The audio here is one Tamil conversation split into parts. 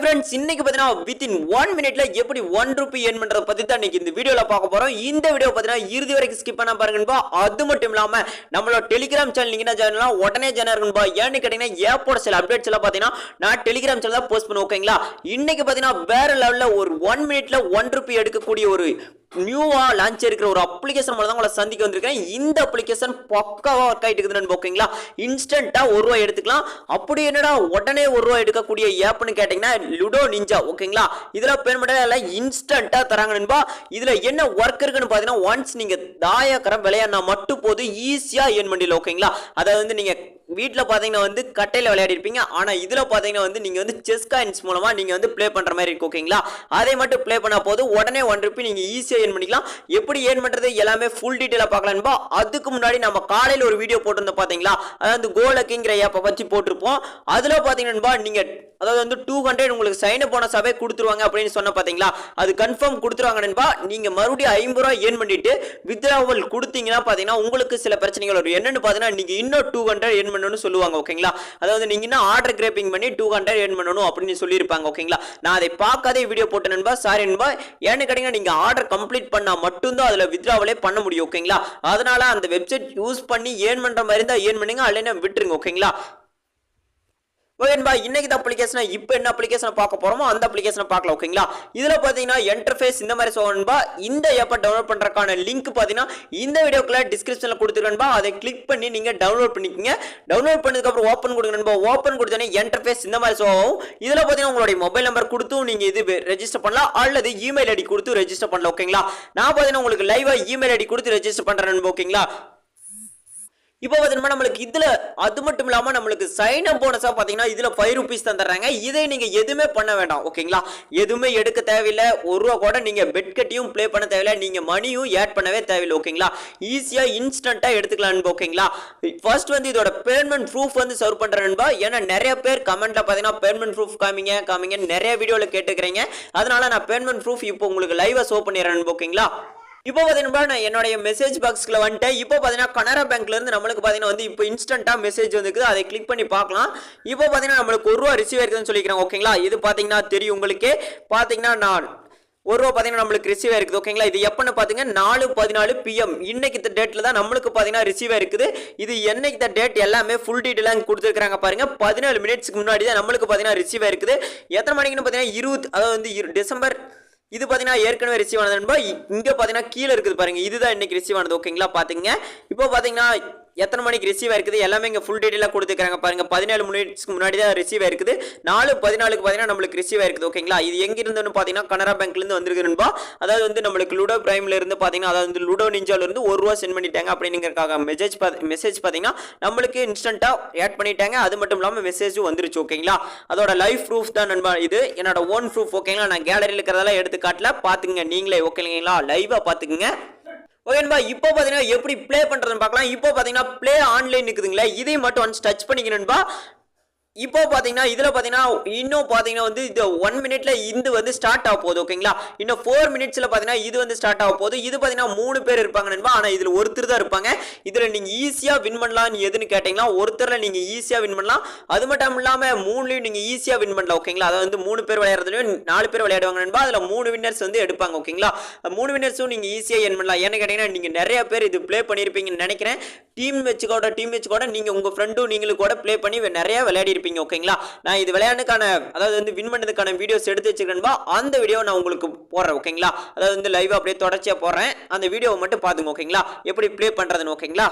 ஃப்ரெண்ட்ஸ் இன்னைக்கு பார்த்தீங்கன்னா வித்தின் ஒன் மினிட்ல எப்படி ஒன் ருபி ஏன் பண்றத பத்தி தான் இன்னைக்கு இந்த வீடியோல பார்க்க போறோம். இந்த வீடியோ பார்த்தீங்கன்னா இறுதி வரைக்கும் ஸ்கிப் பண்ண பாருங்கப்பா அது மட்டும் இல்லாம நம்மளோட டெலிகிராம் சேனல் நீங்க என்ன ஜாயின் உடனே ஜாயின் இருக்கும்பா ஏன்னு கேட்டீங்கன்னா ஏப்போட சில அப்டேட்ஸ் எல்லாம் பார்த்தீங்கன்னா நான் டெலிகிராம் சேனல் தான் போஸ்ட் பண்ணுவேன் ஓகேங்களா இன்னைக்கு பார்த்தீங்கன்னா வேற லெவல்ல ஒரு ஒன் மினிட்ல ஒன் ருபி எடுக்கக்கூடிய ஒரு நியூவாக லான்ச் இருக்கிற ஒரு அப்ளிகேஷன் மூலம் தான் உங்களை சந்திக்க வந்திருக்கேன் இந்த அப்ளிகேஷன் பக்காவாக ஒர்க் ஆகிட்டு இருக்குதுன்னு ஓகேங்களா இன்ஸ்டண்ட்டாக ஒரு ரூபாய் எடுத்துக்கலாம். அப்படி என்னடா உடனே ஒரு ரூபாய் எடுக்கக்கூடிய ஏப்புன்னு கேட்டிங்கன்னா லுடோ நிஞ்சா ஓகேங்களா இதில் பேமெண்ட் எல்லாம் இன்ஸ்டண்ட்டாக தராங்க நண்பா. இதில் என்ன ஒர்க் இருக்குன்னு பார்த்தீங்கன்னா ஒன்ஸ் நீங்கள் தாயக்கரம் விளையாடினா மட்டும் போது ஈஸியாக ஏன் பண்ணிடல ஓகேங்களா அதாவது வந்து நீங்கள் வீட்டில் பார்த்தீங்கன்னா வந்து கட்டையில் விளையாடிருப்பீங்க. ஆனால் இதில் பார்த்தீங்கன்னா வந்து நீங்கள் வந்து செஸ் காயின்ஸ் மூலமாக நீங்கள் வந்து ப்ளே பண்ணுற மாதிரி இருக்கும் ஓகேங்களா அதை மட்டும் ப்ளே பண்ண போது உடனே ஒன் ருப்பி நீங்கள் ஈஸியாக ஏர்ன் பண்ணிக்கலாம். எப்படி ஏர்ன் பண்ணுறது எல்லாமே ஃபுல் டீட்டெயிலாக பார்க்கலான்பா அதுக்கு முன்னாடி நம்ம காலையில் ஒரு வீடியோ போட்டிருந்தோம் பார்த்தீங்களா அதாவது கோலக்குங்கிற ஏப்பை பற்றி போட்டிருப்போம். அதில் பார்த்தீங்கன்னா நீங்கள் அதாவது வந்து டூ ஹண்ட்ரட் உங்களுக்கு சைன் அப் கொடுத்துருவாங்க அப்படின்னு சொன்ன பார்த்தீங்களா அது கன்ஃபார்ம் கொடுத்துருவாங்க நண்பா. நீங்கள் மறுபடியும் ஐம்பது ரூபா ஏர்ன் பண்ணிட்டு வித்ராவல் கொடுத்தீங்கன்னா பார்த்தீங்கன்னா உங்களுக்கு சில பிரச்சனைகள் வரும். என்னென்னு பார்த்தீங்கன்னா நீங்கள் இன்னும் டூ ஹண்ட்ரட் ஏர்ன் பண்ணணும்னு சொல்லுவாங்க ஓகேங்களா? அதாவது நீங்கன்னா இன்னும் ஆர்டர் கிரேப்பிங் பண்ணி டூ ஹண்ட்ரட் ஏர்ன் பண்ணணும் அப்படின்னு சொல்லியிருப்பாங்க ஓகேங்களா? நான் அதை பார்க்காதே வீடியோ போட்டேன் நண்பா. சாரி நண்பா. ஏன்னு கேட்டீங்கன்னா நீங்கள் ஆர்டர் கம்ப்ளீட் பண்ணால் மட்டும்தான் அதில் வித்ராவலே பண்ண முடியும் ஓகேங்களா? அதனால அந்த வெப்சைட் யூஸ் பண்ணி ஏர்ன் பண்ணுற மாதிரி இருந்தால் ஏர்ன் பண்ணுங்க அல்லைன்னா விட்டுருங்க ஓகேங்களா? ஓகேன்பா இன்னைக்கு அப்ளிகேஷனை இப்போ என்ன அப்ளிகேஷனை பார்க்க போறோமோ அந்த அப்ளிகேஷனை பார்க்கலாம் ஓகேங்களா இதில் பார்த்தீங்கன்னா என்டர்ஃபேஸ் இந்த மாதிரி சொல்லணும்பா இந்த ஆப்பை டவுன்லோட் பண்ணுறதுக்கான லிங்க் பார்த்தீங்கன்னா இந்த வீடியோக்குள்ள டிஸ்கிரிப்ஷனில் கொடுத்துருக்கேன்பா அதை கிளிக் பண்ணி நீங்கள் டவுன்லோட் பண்ணிக்கோங்க. டவுன்லோட் பண்ணதுக்கப்புறம் ஓப்பன் கொடுங்கன்பா ஓப்பன் கொடுத்தோன்னே என்டர்ஃபேஸ் இந்த மாதிரி ஷோ ஆகும். இதில் பார்த்தீங்கன்னா உங்களுடைய மொபைல் நம்பர் கொடுத்தும் நீங்கள் இது ரெஜிஸ்டர் பண்ணலாம் அல்லது இமெயில் ஐடி கொடுத்து ரெஜிஸ்டர் பண்ணலாம் ஓகேங்களா நான் பார்த்தீங்கன்னா உங்களுக்கு லைவாக இமெயில் ஐடி கொடுத்து ரெஜிஸ்டர் பண்ணுறேன் ஓகேங்களா இப்போ பார்த்தீங்கன்னா நம்மளுக்கு இதில் அது மட்டும் இல்லாமல் நம்மளுக்கு சைன் அப் போனஸாக பார்த்தீங்கன்னா இதில் ஃபைவ் ருபீஸ் தந்துடுறாங்க. இதை நீங்கள் எதுவுமே பண்ண வேண்டாம் ஓகேங்களா? எதுவுமே எடுக்க தேவையில்லை. ஒரு ரூபா கூட நீங்கள் பெட் கட்டியும் ப்ளே பண்ண தேவையில்லை. நீங்கள் மணியும் ஆட் பண்ணவே தேவையில்லை ஓகேங்களா? ஈஸியாக இன்ஸ்டண்ட்டாக எடுத்துக்கலாம் ஓகேங்களா? ஃபர்ஸ்ட் வந்து இதோட பேமெண்ட் ப்ரூஃப் வந்து சர்வ் பண்ணுறேன்பா ஏன்னா நிறைய பேர் கமெண்ட்டில் பார்த்தீங்கன்னா பேமெண்ட் ப்ரூஃப் காமிங்க காமிங்க நிறைய வீடியோவில் கேட்டுக்கிறீங்க. அதனால நான் பேமெண்ட் ப்ரூஃப் இப்போ உங்களுக்கு லைவாக ஷோ பண்ணிடுறேன் ஓகேங்களா? இப்போ பார்த்தீங்கன்னா நான் என்னுடைய மெசேஜ் பாக்ஸில் வந்துட்டு இப்போ பார்த்தீங்கன்னா கனரா பேங்க்லேருந்து நம்மளுக்கு பார்த்தீங்கன்னா வந்து இப்போ இன்ஸ்டண்ட்டாக மெசேஜ் வந்துருக்குது அதை கிளிக் பண்ணி பார்க்கலாம். இப்போ பார்த்தீங்கன்னா நம்மளுக்கு ஒரு ரூபா ரிசீவ் இருக்குதுன்னு சொல்லிக்கிறேன் ஓகேங்களா இது பார்த்தீங்கன்னா தெரியும் உங்களுக்கு. பார்த்தீங்கன்னா நான் ஒரு ரூபா பார்த்தீங்கன்னா நம்மளுக்கு ரிசீவ் இருக்குது ஓகேங்களா இது எப்போன்னு பார்த்தீங்கன்னா நாலு பதினாலு பிஎம் இன்னைக்கு இந்த டேட்டில் தான் நம்மளுக்கு பார்த்தீங்கன்னா ரிசீவ் இருக்குது இது என்னைக்கு இந்த டேட் எல்லாமே ஃபுல் டீட்டெயிலாக கொடுத்துருக்காங்க பாருங்க. பதினாலு மினிட்ஸ்க்கு முன்னாடி தான் நம்மளுக்கு பார்த்தீங்கன்னா ரிசீவ் இருக்குது எத்தனை மணிக்குன்னு பார்த்தீங்கன்னா இருபது அதாவது வந்து இரு- டிசம்பர் இது பார்த்தீங்கன்னா ஏற்கனவே ரிசீவ் ஆனது நண்பா. இங்கே பார்த்தீங்கன்னா கீழே இருக்குது பாருங்க. இதுதான் இன்னைக்கு ரிசீவ் ஆனது. ஓகேங்களா பார்த்தீங்க இப்போ பார்த்தீங்கன்னா எத்தனை மணிக்கு ரிசீவ் ஆயிருக்குது? எல்லாமே இங்கே ஃபுல் டீட்டெயிலாக கொடுத்துருக்காங்க பாருங்க. பதினேழு மினிட்ஸ்க்கு முன்னாடி தான் ரிசீவ் ஆயிருக்குது. நாலு பதினாலுக்கு பார்த்தீங்கன்னா நம்மளுக்கு ரிசீவ் ஆயிருக்குது. ஓகேங்களா இது எங்கிருந்துன்னு பார்த்தீங்கன்னா கனரா பேங்க்லேருந்து வந்திருக்கு அதாவது வந்து நம்மளுக்கு லுடோ பிரைம்ல இருந்து பார்த்தீங்கன்னா அதாவது வந்து லுடோ நிஞ்சால ஒரு ரூபா சென்ட் பண்ணிட்டாங்க அப்படிங்கிறக்காக மெசேஜ் மெசேஜ் பார்த்தீங்கன்னா நம்மளுக்கு இன்ஸ்டன்ட்டாக ஆட் பண்ணிட்டாங்க. அது மட்டும் இல்லாமல் மெசேஜும் வந்துருச்சு. ஓகேங்களா அதோட லைஃப் ப்ரூஃப் தான் நண்பா இது. என்னோட ஓன் ப்ரூஃப் ஓகேங்களா நான் கேலரியில் இருக்கிறதெல்லாம் எடுத்து காட்டல. பார்த்துங்க நீங்களே. ஓகேங்களா லைவாக பார்த்துக்குங்க ஓகேன்பா இப்போ பார்த்தீங்கன்னா எப்படி ப்ளே பண்ணுறதுன்னு பார்க்கலாம். இப்போ பார்த்தீங்கன்னா ப்ளே ஆன்லைன் இருக்குதுங்களா இதையும் மட்டும் ஒன்ஸ் டச் பண்ணிக்கணும்பா இப்போ பார்த்தீங்கன்னா இதில் பார்த்தீங்கன்னா இன்னும் பார்த்தீங்கன்னா வந்து இது ஒன் மினிட்ல இது வந்து ஸ்டார்ட் ஆக போகுது ஓகேங்களா இன்னும் ஃபோர் மினிட்ஸில் பார்த்தீங்கன்னா இது வந்து ஸ்டார்ட் ஆக போகுது. இது பார்த்தீங்கன்னா மூணு பேர் இருப்பாங்க நண்பா. ஆனால் இதில் ஒருத்தர் தான் இருப்பாங்க. இதில் நீங்கள் ஈஸியாக வின் பண்ணலாம்னு எதுன்னு கேட்டிங்கன்னா ஒருத்தரில் நீங்கள் ஈஸியாக வின் பண்ணலாம். அது மட்டும் இல்லாமல் மூணுலையும் நீங்கள் ஈஸியாக வின் பண்ணலாம் ஓகேங்களா அதாவது வந்து மூணு பேர் விளையாடுறதுலையும் நாலு பேர் விளையாடுவாங்க நண்பா. அதில் மூணு வின்னர்ஸ் வந்து எடுப்பாங்க ஓகேங்களா மூணு வின்னர்ஸும் நீங்கள் ஈஸியாக வின் பண்ணலாம். ஏன்னு கேட்டிங்கன்னா நீங்கள் நிறைய பேர் இது ப்ளே பண்ணியிருப்பீங்கன்னு நினைக்கிறேன். டீம் வச்சு கூட டீம் வச்சு கூட நீங்கள் உங்கள் ஃப்ரெண்டும் நீங்களும் கூட ப்ளே பண்ணி நிறையா விளையாடி இருப்பீங்க ஓகேங்களா? நான் இது விளையாடுக்கான அதாவது வந்து வின் பண்ணதுக்கான வீடியோஸ் எடுத்து வச்சுக்கிறேன்பா அந்த வீடியோ நான் உங்களுக்கு போடுறேன் ஓகேங்களா? அதாவது வந்து லைவ் அப்படியே தொடர்ச்சியாக போடுறேன். அந்த வீடியோவை மட்டும் பார்த்துங்க ஓகேங்களா? எப்படி ப்ளே பண்ணுறதுன்னு ஓகேங்களா?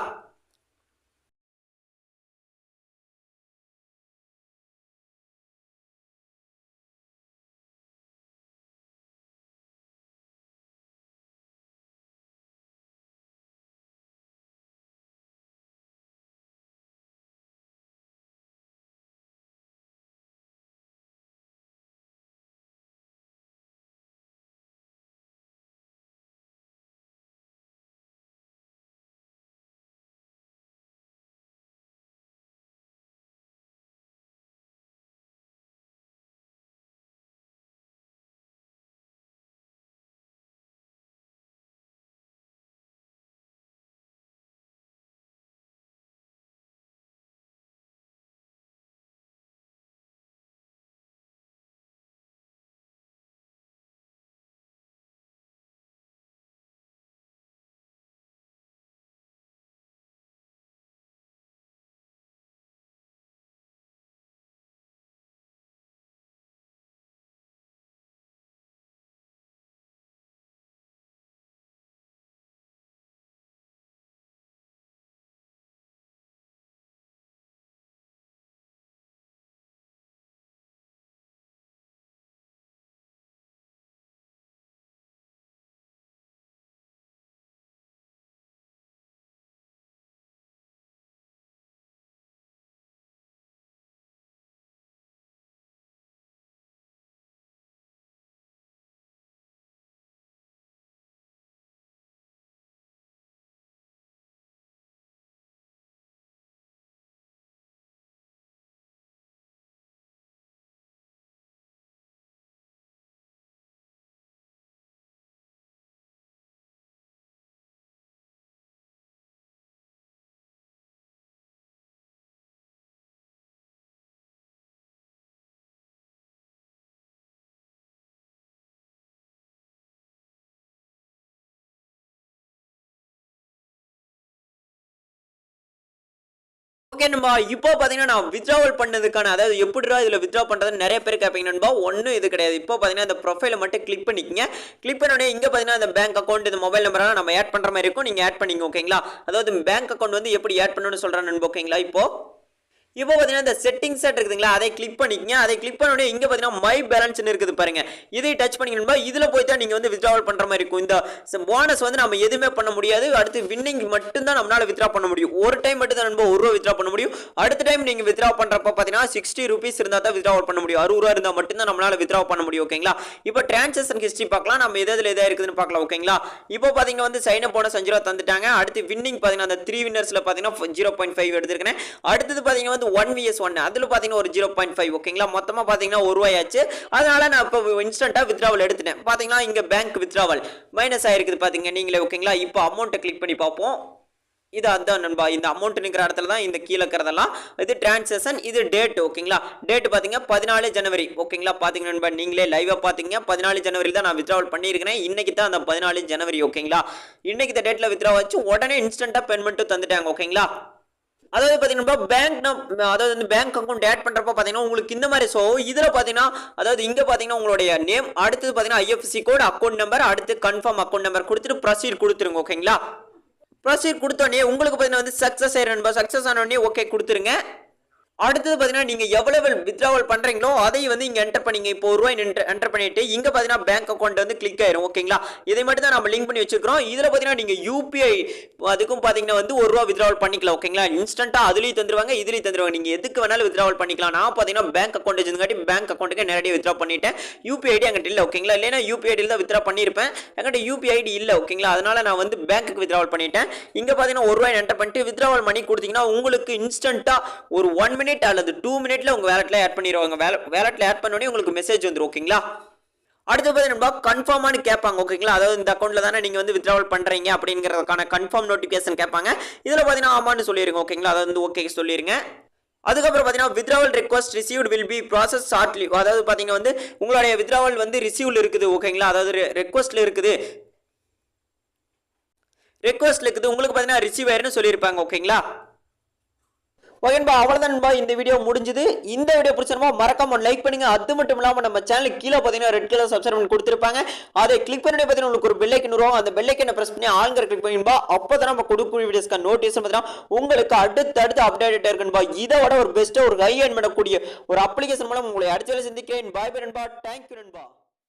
ஓகே நண்பா இப்போ பார்த்தீங்கன்னா நான் வித்ராவல் பண்ணதுக்கான அதாவது எப்படிடா இதில் வித்ரா பண்ணுறதுன்னு நிறைய பேர் கேட்பீங்க நண்பா. ஒன்றும் இது கிடையாது. இப்போ பார்த்தீங்கன்னா இந்த ப்ரொஃபைலை மட்டும் கிளிக் பண்ணிக்கங்க. கிளிக் பண்ணோடனே இங்கே பார்த்தீங்கன்னா அந்த இந்த பேங்க் அக்கௌண்ட் இந்த மொபைல் நம்பர்லாம் நம்ம ஆட் பண்ணுற மாதிரி இருக்கும். நீங்கள் ஆட் பண்ணிங்க ஓகேங்களா அதாவது பேங்க் அக்கௌண்ட் வந்து எப்படி ஆட் பண்ணணும்னு சொல்கிறேன் நண்பா ஓகேங்களா இப்போ இப்போ பார்த்தீங்கன்னா இந்த செட்டிங்ஸ் இருக்குதுங்களா அதை கிளிக் பண்ணிக்கங்க. அதை கிளிக் பண்ண உடனே இங்கே பார்த்தீங்கன்னா மை பேலன்ஸ்னு இருக்குது பாருங்க. இதை டச் பண்ணிக்கணும்பா இதில் போய் தான் நீங்கள் வந்து வித்ட்ராவல் பண்ணுற மாதிரி இருக்கும். இந்த போனஸ் வந்து நம்ம எதுவுமே பண்ண முடியாது. அடுத்து வின்னிங் மட்டும்தான் நம்மளால் வித்ரா பண்ண முடியும். ஒரு டைம் மட்டும் தான் நம்ம ஒரு ரூபா வித்ரா பண்ண முடியும். அடுத்த டைம் நீங்கள் வித்ரா பண்ணுறப்ப பார்த்தீங்கன்னா சிக்ஸ்டி ருபீஸ் இருந்தால் தான் வித்ராவல் பண்ண முடியும். அறுபது ரூபா இருந்தால் மட்டும்தான் நம்மளால் வித்ரா பண்ண முடியும் ஓகேங்களா இப்போ டிரான்சாக்ஷன் ஹிஸ்ட்ரி பார்க்கலாம். நம்ம எது எதில் எதாக இருக்குதுன்னு பார்க்கலாம் ஓகேங்களா இப்போ பார்த்தீங்கன்னா வந்து சைனப் போனஸ் அஞ்சு ரூபா தந்துட்டாங்க. அடுத்து வின்னிங் பார்த்தீங்கன்னா அந்த த்ரீ வின்னர்ஸில் பார்த்தீங்கன்னா ஜீரோ பாயிண்ட் ஃபைவ் எடுத்துருக்கேன் அடுத்தது பார்த்தீங்கன்னா வந்து ஒன் விஎஸ் ஒன் அதில் பார்த்தீங்கன்னா ஒரு ஜீரோ பாயிண்ட் ஃபைவ் ஓகேங்களா மொத்தமாக பார்த்தீங்கன்னா ஒரு ரூபாயாச்சு. அதனால நான் இப்போ இன்ஸ்டண்ட்டாக வித்ராவல் எடுத்துட்டேன். பார்த்தீங்கன்னா இங்கே பேங்க் வித்ராவல் மைனஸ் ஆயிருக்குது பார்த்தீங்க நீங்களே ஓகேங்களா இப்போ அமௌண்ட்டை கிளிக் பண்ணி பார்ப்போம். இது அதுதான் நண்பா. இந்த அமௌண்ட் நிற்கிற இடத்துல தான் இந்த கீழே இருக்கிறதெல்லாம். இது டிரான்சாக்ஷன் இது டேட் ஓகேங்களா டேட் பார்த்தீங்க பதினாலு ஜனவரி ஓகேங்களா பார்த்தீங்க நண்பா நீங்களே லைவாக பார்த்தீங்க பதினாலு ஜனவரி தான் நான் வித்ராவல் பண்ணியிருக்கிறேன். இன்னைக்கு தான் அந்த பதினாலு ஜனவரி ஓகேங்களா இன்னைக்கு இந்த டேட்டில் வித்ரா வச்சு உடனே இன்ஸ்டண்ட்டாக பேமெண்ட்டும் தந்துட்டாங்க ஓகேங்களா அதாவது பார்த்தீங்கன்னா பேங்க் அதாவது வந்து பேங்க் அக்கௌண்ட் ஆட் பண்ணுறப்ப பார்த்தீங்கன்னா உங்களுக்கு இந்த மாதிரி ஸோ இதில் பார்த்தீங்கன்னா அதாவது இங்கே பார்த்தீங்கன்னா உங்களுடைய நேம் அடுத்தது பார்த்தீங்கன்னா ஐஎஃப்சி கோட் அக்கௌண்ட் நம்பர் அடுத்து கன்ஃபார்ம் அக்கௌண்ட் நம்பர் கொடுத்துட்டு ப்ரொசீட் கொடுத்துருங்க ஓகேங்களா ப்ரொசீட் கொடுத்தோடனே உங்களுக்கு பார்த்தீங்கன்னா வந்து சக்ஸஸ் ஆயிரம் சக்ஸஸ் ஆனோடனே ஓகே கொடுத்துருங்க. அடுத்தது பார்த்தீங்கன்னா நீங்கள் எவ்வளவு வித்ராவல் பண்ணுறீங்களோ அதையும் வந்து இங்கே என்டர் பண்ணிங்க இப்போ ஒரு ரூபாய் என்டர் பண்ணிட்டு இங்கே பார்த்தீங்கன்னா பேங்க் அக்கௌண்ட் வந்து கிளிக் ஆயிரும் ஓகேங்களா இதை மட்டும் தான் நம்ம லிங்க் பண்ணி வச்சிருக்கிறோம். இதில் பார்த்தீங்கன்னா நீங்கள் யூபிஐ அதுக்கும் பார்த்தீங்கன்னா வந்து ஒரு ரூபா வித்ராவல் பண்ணிக்கலாம் ஓகேங்களா இன்ஸ்டன்ட்டாக அதுலேயும் தந்துருவாங்க இதுலேயும் தந்துருவாங்க. நீங்கள் எதுக்கு வேணாலும் வித்ராவல் பண்ணிக்கலாம். நான் பார்த்தீங்கன்னா பேங்க் அக்கௌண்ட் வச்சிருந்தாட்டி பேங்க் அக்கௌண்ட்டுக்கு நேரடியாக வித்ரா பண்ணிட்டேன். யூபிஐ ஐடி எங்கிட்ட இல்லை ஓகேங்களா இல்லைன்னா யூபிஐ ஐடியில் தான் வித்ரா பண்ணியிருப்பேன் எங்கிட்ட யூபிஐ ஐடி இல்லை ஓகேங்களா அதனால் நான் வந்து பேங்க்குக்கு வித்ராவல் பண்ணிட்டேன். இங்கே பார்த்தீங்கன்னா ஒரு ரூபாய் என்டர் பண்ணிட்டு வித்ராவல் பண்ணி கொடுத்தீங்கன்னா உங்களுக்கு இன்ஸ்டன்ட்டாக ஒரு ஒன் மினிட் மினிட் அல்லது டூ மினிட்ல உங்க வேலட்ல ஆட் பண்ணிடுவாங்க. வேலட்ல ஆட் பண்ணோடனே உங்களுக்கு மெசேஜ் வந்துடும் ஓகேங்களா அடுத்து பார்த்தீங்கன்னா கன்ஃபார்மானு கேட்பாங்க ஓகேங்களா அதாவது இந்த அக்கௌண்ட்ல தானே நீங்க வந்து வித்ட்ராவல் பண்றீங்க அப்படிங்கிறதுக்கான கன்ஃபார்ம் நோட்டிஃபிகேஷன் கேட்பாங்க. இதுல பார்த்தீங்கன்னா ஆமான்னு சொல்லிருங்க ஓகேங்களா அதாவது வந்து ஓகே சொல்லிருங்க. அதுக்கப்புறம் பார்த்தீங்கன்னா withdrawal request received will be process shortly அதாவது பார்த்தீங்கன்னா வந்து உங்களுடைய வித்ராவல் வந்து ரிசீவ்ல இருக்குது ஓகேங்களா அதாவது ரெக்வஸ்ட்ல இருக்குது. ரெக்வஸ்ட்ல இருக்குது. உங்களுக்கு பார்த்தீங்கன்னா ரிசீவ் ஆயிருன்னு சொல்லியிருப்பாங்க ஓகேங்களா ஓகேன்பா அவ்வளோதான்பா இந்த வீடியோ முடிஞ்சுது. இந்த வீடியோ பிடிச்சனமா மறக்காம லைக் பண்ணுங்க. அது மட்டும் இல்லாமல் நம்ம சேனல் கீழே பார்த்தீங்கன்னா ரெட் கலர் சப்ஸ்கிரைப் கொடுத்துருப்பாங்க. அதை கிளிக் பண்ணி பார்த்தீங்கன்னா உங்களுக்கு ஒரு பெல்லைக்கு வரும். அந்த பெல்லைக்கனை ப்ரெஸ் பண்ணி ஆளுங்கிற கிளிக் பண்ணிப்பா அப்போ தான் நம்ம கொடுக்கக்கூடிய வீடியோஸ்க்கு நோட்டீஸ் பார்த்தீங்கன்னா உங்களுக்கு அடுத்து அடுத்து அப்டேட் இருக்குன்பா இதை விட ஒரு பெஸ்ட்டாக ஒரு ஹை அண்ட் பண்ணக்கூடிய ஒரு அப்ளிகேஷன் மூலம் உங்களை அடுத்த வேலை சந்திக்கிறேன். பாய் பை நண்பா. தேங்க்யூ நண்பா.